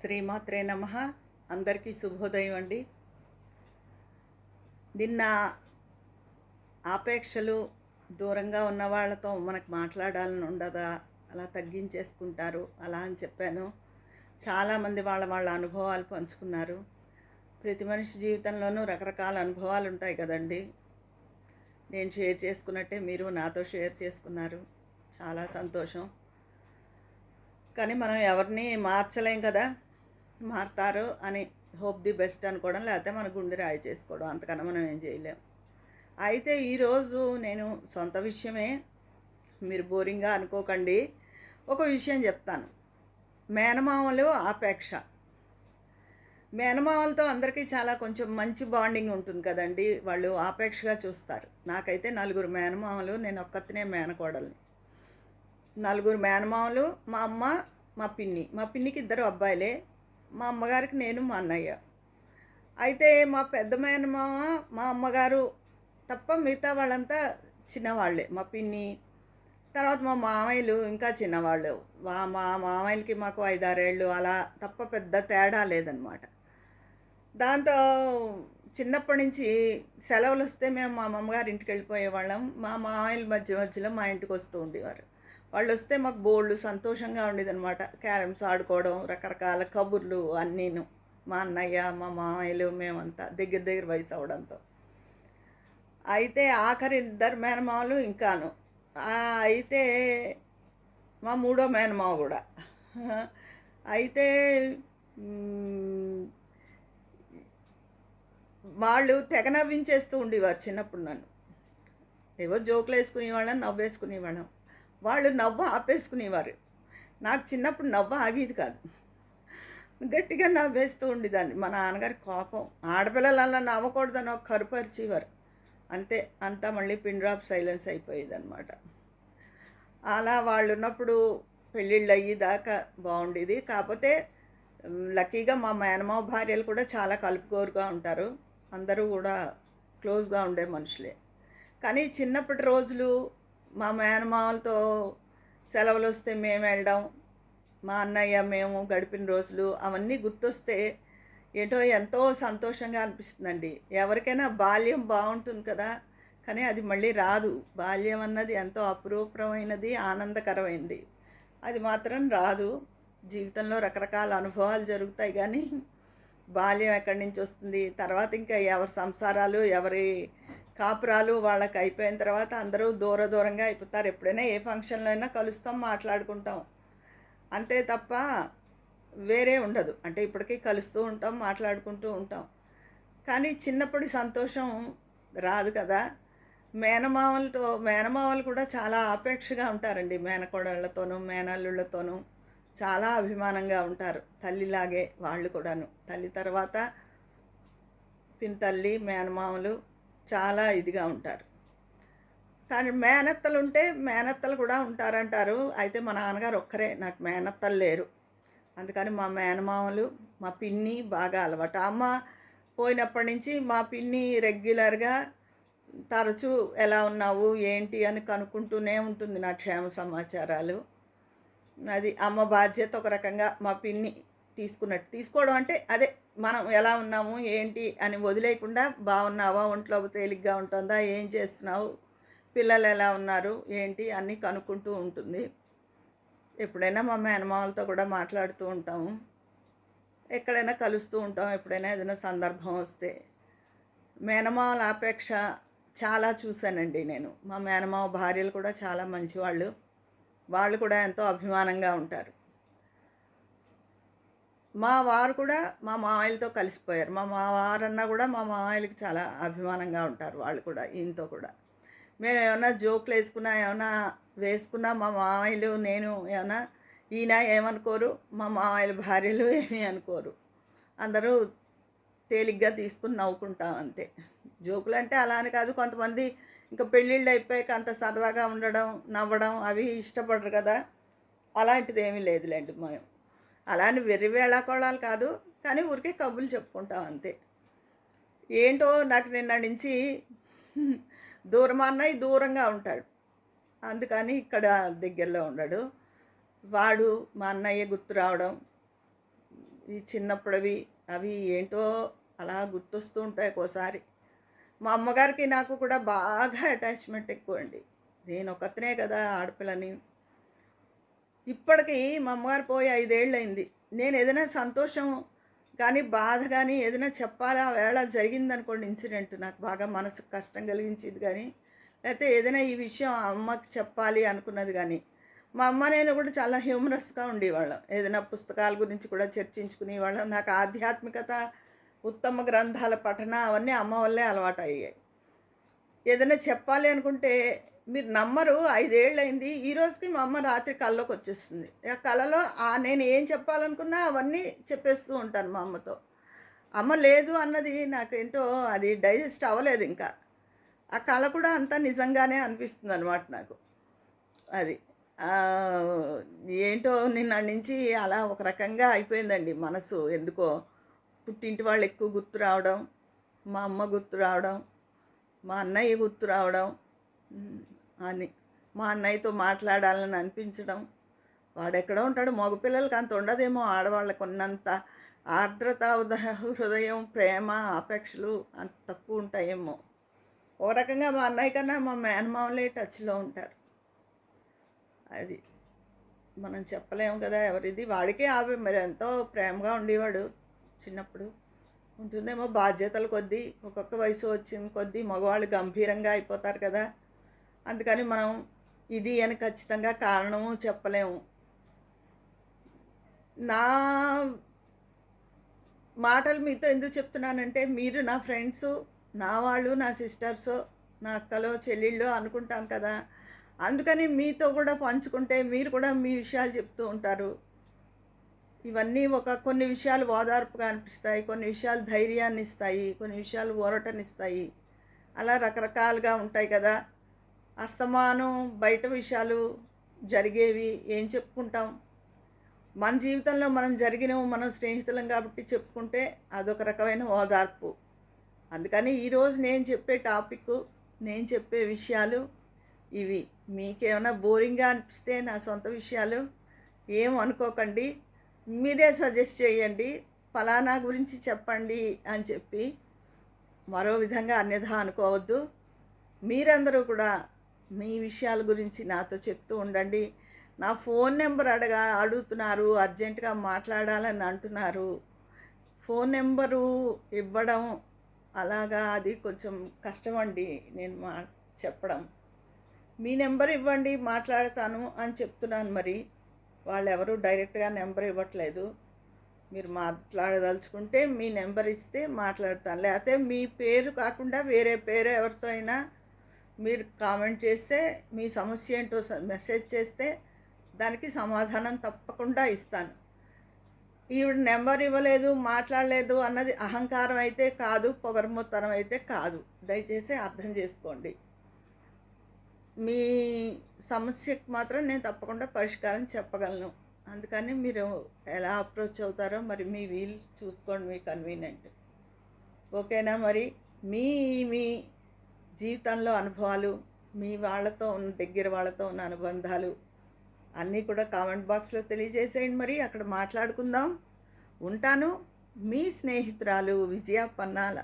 శ్రీమాత్రే నమ. అందరికీ శుభోదయం అండి. నిన్న ఆపేక్షలు దూరంగా ఉన్న వాళ్ళతో మనకు మాట్లాడాలని ఉండదా అలా తగ్గించేసుకుంటారు అలా అని చెప్పాను. చాలామంది వాళ్ళ వాళ్ళ అనుభవాలు పంచుకున్నారు. ప్రతి మనిషి జీవితంలోనూ రకరకాల అనుభవాలు ఉంటాయి కదండి. నేను షేర్ చేసుకున్నట్టే మీరు నాతో షేర్ చేసుకున్నారు. చాలా సంతోషం. కానీ మనం ఎవరిని మార్చలేం కదా. మారుతారు అని హోప్ ది బెస్ట్ అనుకోవడం లేకపోతే మన గుండె రాయి చేసుకోవడం అంతకన్నా మనం ఏం చేయలేం. అయితే ఈరోజు నేను సొంత విషయమే మీరు బోరింగ్గా అనుకోకండి. ఒక విషయం చెప్తాను. మేనమామలు ఆపేక్ష. మేనమామలతో అందరికీ చాలా కొంచెం మంచి బాండింగ్ ఉంటుంది కదండి. వాళ్ళు ఆపేక్షగా చూస్తారు. నాకైతే నలుగురు మేనమామలు నేను ఒక్కతనే మేనకోడల్ని. నలుగురు మేనమామలు మా అమ్మ మా పిన్ని. మా పిన్నికి ఇద్దరు అబ్బాయిలే. మా అమ్మగారికి నేను మా అన్నయ్య. అయితే మా పెద్ద మేనమామ మా అమ్మగారు తప్ప మిగతా వాళ్ళంతా చిన్నవాళ్ళే మా పిన్ని తర్వాత మా మామయ్యలు ఇంకా చిన్నవాళ్ళు మా మా మామయ్యలకి మాకు ఐదారేళ్ళు అలా తప్ప పెద్ద తేడా లేదనమాట దాంతో చిన్నప్పటి నుంచి సెలవులు వస్తే మేము మా అమ్మగారి ఇంటికి వెళ్ళిపోయేవాళ్ళం. మా మామయ్యల మధ్య మధ్యలో మా ఇంటికి వస్తూ ఉండేవారు. వాళ్ళు వస్తే మాకు బోళ్ళు సంతోషంగా ఉండేదన్నమాట. క్యారమ్స్ ఆడుకోవడం రకరకాల కబుర్లు అన్నీను. మా అన్నయ్య మా మామయ్యలు మేమంతా దగ్గర దగ్గర వయసు అవడంతో అయితే ఆఖరి ఇద్దరు మేనమామలు ఇంకాను. అయితే మా మూడో మేనమావ కూడా. అయితే వాళ్ళు తెగ నవ్వించేస్తూ ఉండేవారు చిన్నప్పుడు నన్ను. ఏవో జోకులు వేసుకునేవాళ్ళం నవ్వేసుకునేవాళ్ళం. వాళ్ళు నవ్వు ఆపేసుకునేవారు. నాకు చిన్నప్పుడు నవ్వు ఆగేది కాదు. గట్టిగా నవ్వేస్తూ ఉండేదాన్ని. మా నాన్నగారి కోపం. ఆడపిల్లలు అలా నవ్వకూడదని ఒక కరుపరిచేవారు అంతే అంతా మళ్ళీ పిన్ డ్రాప్ సైలెన్స్ అయిపోయేది అనమాట అలా వాళ్ళు ఉన్నప్పుడు పెళ్ళిళ్ళు అయ్యేదాకా బాగుండేది. కాకపోతే లక్కీగా మా మేనమావ భార్యలు కూడా చాలా కలుపుకోరుగా ఉంటారు. అందరూ కూడా క్లోజ్గా ఉండే మనుషులే. కానీ చిన్నప్పటి రోజులు మా మేనమామలతో సెలవులు వస్తే మేము వెళ్ళడం మా అన్నయ్య మేము గడిపిన రోజులు అవన్నీ గుర్తొస్తే ఏంటో ఎంతో సంతోషంగా అనిపిస్తుందండి. ఎవరికైనా బాల్యం బాగుంటుంది కదా కానీ అది మళ్ళీ రాదు. బాల్యం అన్నది ఎంతో అపురూపమైనది ఆనందకరమైనది. అది మాత్రం రాదు. జీవితంలో రకరకాల అనుభవాలు జరుగుతాయి కానీ బాల్యం ఎక్కడి నుంచి వస్తుంది? తర్వాత ఇంకా ఎవరి సంసారాలు ఎవరి కాపురాలు వాళ్ళకి అయిపోయిన తర్వాత అందరూ దూర దూరంగా అయిపోతారు. ఎప్పుడైనా ఏ ఫంక్షన్లో అయినా కలుస్తాం మాట్లాడుకుంటాం. అంతే తప్ప వేరే ఉండదు. అంటే ఇప్పటికీ కలుస్తూ ఉంటాం మాట్లాడుకుంటూ ఉంటాం. కానీ చిన్నప్పటి సంతోషం రాదు కదా. మేనమామలతో మేనమామలు కూడా చాలా ఆపేక్షగా ఉంటారండి. మేనకోడళ్ళతోనూ మేనల్లుళ్ళతోనూ చాలా అభిమానంగా ఉంటారు. తల్లిలాగే వాళ్ళు కూడాను. తల్లి తర్వాత పినతల్లి మేనమామలు చాలా ఇదిగా ఉంటారు. కానీ మేనత్తలు ఉంటే మేనత్తలు కూడా ఉంటారంటారు. అయితే మా నాన్నగారు ఒక్కరే నాకు మేనత్తలు లేరు. అందుకని మా మేనమామలు మా పిన్ని బాగా అలవాటు. అమ్మ పోయినప్పటి నుంచి మా పిన్ని రెగ్యులర్గా తరచూ ఎలా ఉన్నావు ఏంటి అని కనుక్కుంటూనే ఉంటుంది నా క్షేమ సమాచారాలు. అది అమ్మ బాధ్యత ఒక రకంగా మా పిన్ని తీసుకున్నట్టు. తీసుకోవడం అంటే అదే మనం ఎలా ఉన్నాము ఏంటి అని వదిలేయకుండా బాగున్నావా ఒంట్లో తేలిగ్గా ఉంటుందా ఏం చేస్తున్నావు పిల్లలు ఎలా ఉన్నారు ఏంటి అన్నీ కనుక్కుంటూ ఉంటుంది. ఎప్పుడైనా మా మేనమామలతో కూడా మాట్లాడుతూ ఉంటాము. ఎక్కడైనా కలుస్తూ ఉంటాం ఎప్పుడైనా ఏదైనా సందర్భం వస్తే. మేనమామల అపేక్ష చాలా చూశానండి నేను. మా మేనమామ భార్యలు కూడా చాలా మంచివాళ్ళు. వాళ్ళు కూడా ఎంతో అభిమానంగా ఉంటారు. మా వారు కూడా మా మామయ్యలతో కలిసిపోయారు. మా మా వారన్నా కూడా మా మామయ్యలకి చాలా అభిమానంగా ఉంటారు వాళ్ళు కూడా ఈయనతో కూడా. మేము ఏమైనా జోకులు వేసుకున్నా ఏమైనా వేసుకున్నా మా మామయ్యలు నేను ఏమైనా ఈయన ఏమనుకోరు మా మామయ్యల భార్యలు ఏమీ అనుకోరు. అందరూ తేలిగ్గా తీసుకుని నవ్వుకుంటాం అంతే. జోకులు అంటే అలా అని కాదు కొంతమంది ఇంకా పెళ్ళిళ్ళు అయిపోయాక అంత సరదాగా ఉండడం నవ్వడం అవి ఇష్టపడరు కదా. అలాంటిది ఏమీ లేదులేండి మేము అలాని వెర్రి వేళాకోళాలు కాదు కానీ ఊరికే కబుర్లు చెప్పుకుంటాం అంతే. ఏంటో నాకు నిన్న నుంచి దూరం అన్నయ్య దూరంగా ఉంటాడు. అందుకని ఇక్కడ దగ్గరలో ఉండడు. వాడు మా అన్నయ్య గుర్తు రావడం ఈ చిన్నప్పుడవి అవి ఏంటో అలా గుర్తొస్తూ ఉంటాయి ఒక్కోసారి. మా అమ్మగారికి నాకు కూడా బాగా అటాచ్మెంట్ ఎక్కువ అండి నేను ఒకతనే కదా ఆడపిల్లని. ఇప్పటికీ మా అమ్మగారు పోయి ఐదేళ్ళు అయింది నేను ఏదైనా సంతోషం కానీ బాధ కానీ ఏదైనా చెప్పాలా? ఆ వేళ జరిగిందనుకోండి ఇన్సిడెంట్. నాకు బాగా మనసుకు కష్టం కలిగించేది కానీ లేకపోతే ఏదైనా ఈ విషయం ఆ అమ్మకి చెప్పాలి అనుకున్నది కానీ మా అమ్మ నేను కూడా చాలా హ్యూమరస్గా ఉండేవాళ్ళం. ఏదైనా పుస్తకాల గురించి కూడా చర్చించుకునేవాళ్ళం. నాకు ఆధ్యాత్మికత ఉత్తమ గ్రంథాల పఠన అవన్నీ అమ్మ వల్లే అలవాటు అయ్యాయి ఏదైనా చెప్పాలి అనుకుంటే మీరు నమ్మరు ఐదేళ్ళు అయింది ఈ రోజుకి మా అమ్మ రాత్రి కళ్ళలోకి వచ్చేస్తుంది. ఆ కళలో నేను ఏం చెప్పాలనుకున్నా అవన్నీ చెప్పేస్తూ ఉంటాను మా అమ్మతో. అమ్మ లేదు అన్నది నాకేంటో అది డైజెస్ట్ అవ్వలేదు ఇంకా. ఆ కళ కూడా అంతా నిజంగానే అనిపిస్తుంది అనమాట నాకు. అది. ఏంటో నిన్న నుంచి అలా ఒక రకంగా అయిపోయిందండి మనసు. ఎందుకో పుట్టింటి వాళ్ళు ఎక్కువ గుర్తు రావడం మా అమ్మ గుర్తు రావడం మా అన్నయ్య గుర్తు రావడం. అని మా అన్నయ్యతో మాట్లాడాలని అనిపించడం. వాడెక్కడో ఉంటాడు. మగపిల్లలకి అంత ఉండదేమో. ఆడవాళ్ళకు ఉన్నంత ఆర్ద్రత ఉదయ హృదయం ప్రేమ ఆపేక్షలు అంత తక్కువ ఉంటాయేమో. ఓ రకంగా మా అన్నయ్య కన్నా మా మేనమామలే టచ్లో ఉంటారు. అది మనం చెప్పలేము కదా ఎవరిది. వాడికే ఆవి మరి ఎంతో ప్రేమగా ఉండేవాడు చిన్నప్పుడు. ఉంటుందేమో బాధ్యతల కొద్దీ ఒక్కొక్క వయసు వచ్చిన కొద్దీ మగవాళ్ళు గంభీరంగా అయిపోతారు కదా. అందుకని మనం ఇది అని ఖచ్చితంగా కారణము చెప్పలేము. నా మాటలు మీతో ఎందుకు చెప్తున్నానంటే మీరు నా ఫ్రెండ్స్ నా వాళ్ళు నా సిస్టర్స్ నా అక్కలో చెల్లెళ్ళు అనుకుంటాం కదా. అందుకని మీతో కూడా పంచుకుంటే మీరు కూడా మీ విషయాలు చెప్తూ ఉంటారు. ఇవన్నీ ఒక కొన్ని విషయాలు ఓదార్పుగా అనిపిస్తాయి కొన్ని విషయాలు ధైర్యాన్ని ఇస్తాయి కొన్ని విషయాలు ఊరటనిస్తాయి. అలా రకరకాలుగా ఉంటాయి కదా. అస్తమానం బయట విషయాలు జరిగేవి ఏం చెప్పుకుంటాం? మన జీవితంలో మనం జరిగినవి మనం స్నేహితులం కాబట్టి చెప్పుకుంటే అదొక రకమైన ఓదార్పు. అందుకని ఈరోజు నేను చెప్పే టాపిక్ నేను చెప్పే విషయాలు ఇవి. మీకేమైనా బోరింగ్గా అనిపిస్తే నా సొంత విషయాలు ఏం అనుకోకండి. మీరే సజెస్ట్ చేయండి. ఫలానా గురించి చెప్పండి అని చెప్పి మరో విధంగా అన్యథా అనుకోవద్దు. మీరందరూ కూడా మీ విషయాల గురించి నాతో చెప్తూ ఉండండి. నా ఫోన్ నెంబర్ అడగా అడుగుతున్నారు అర్జెంటుగా మాట్లాడాలని అంటున్నారు. ఫోన్ నెంబరు ఇవ్వడం అలాగా అది కొంచెం కష్టం అండి నేను మా చెప్పడం. మీ నెంబర్ ఇవ్వండి మాట్లాడతాను అని చెప్తున్నాను మరి. వాళ్ళు ఎవరు డైరెక్ట్గా నెంబర్ ఇవ్వట్లేదు. మీరు మాట్లాడదలుచుకుంటే మీ నెంబర్ ఇస్తే మాట్లాడతాను. లేకపోతే మీ పేరు కాకుండా వేరే పేరు ఎవరితో అయినా మీరు కామెంట్ చేస్తే మీ సమస్య ఏంటో స- మెసేజ్ చేస్తే దానికి సమాధానం తప్పకుండా ఇస్తాను. ఈవిడ నెంబర్ ఇవ్వలేదు మాట్లాడలేదు అన్నది అహంకారం అయితే కాదు పొగరమొత్తనం అయితే కాదు. దయచేసి అర్థం చేసుకోండి. మీ సమస్యకు మాత్రం నేను తప్పకుండా పరిష్కారం చెప్పగలను. అందుకని మీరు ఎలా అప్రోచ్ అవుతారో మరి మీ వీలు చూసుకోండి మీ కన్వీనియంట్. ఓకేనా మరి? మీ మీ జీవితంలో అనుభవాలు మీ వాళ్ళతో ఉన్న దగ్గర వాళ్ళతో ఉన్న అనుబంధాలు అన్నీ కూడా కామెంట్ బాక్స్లో తెలియజేసేయండి మరి. అక్కడ మాట్లాడుకుందాం. ఉంటాను. మీ స్నేహితురాలు విజయ పన్నాల.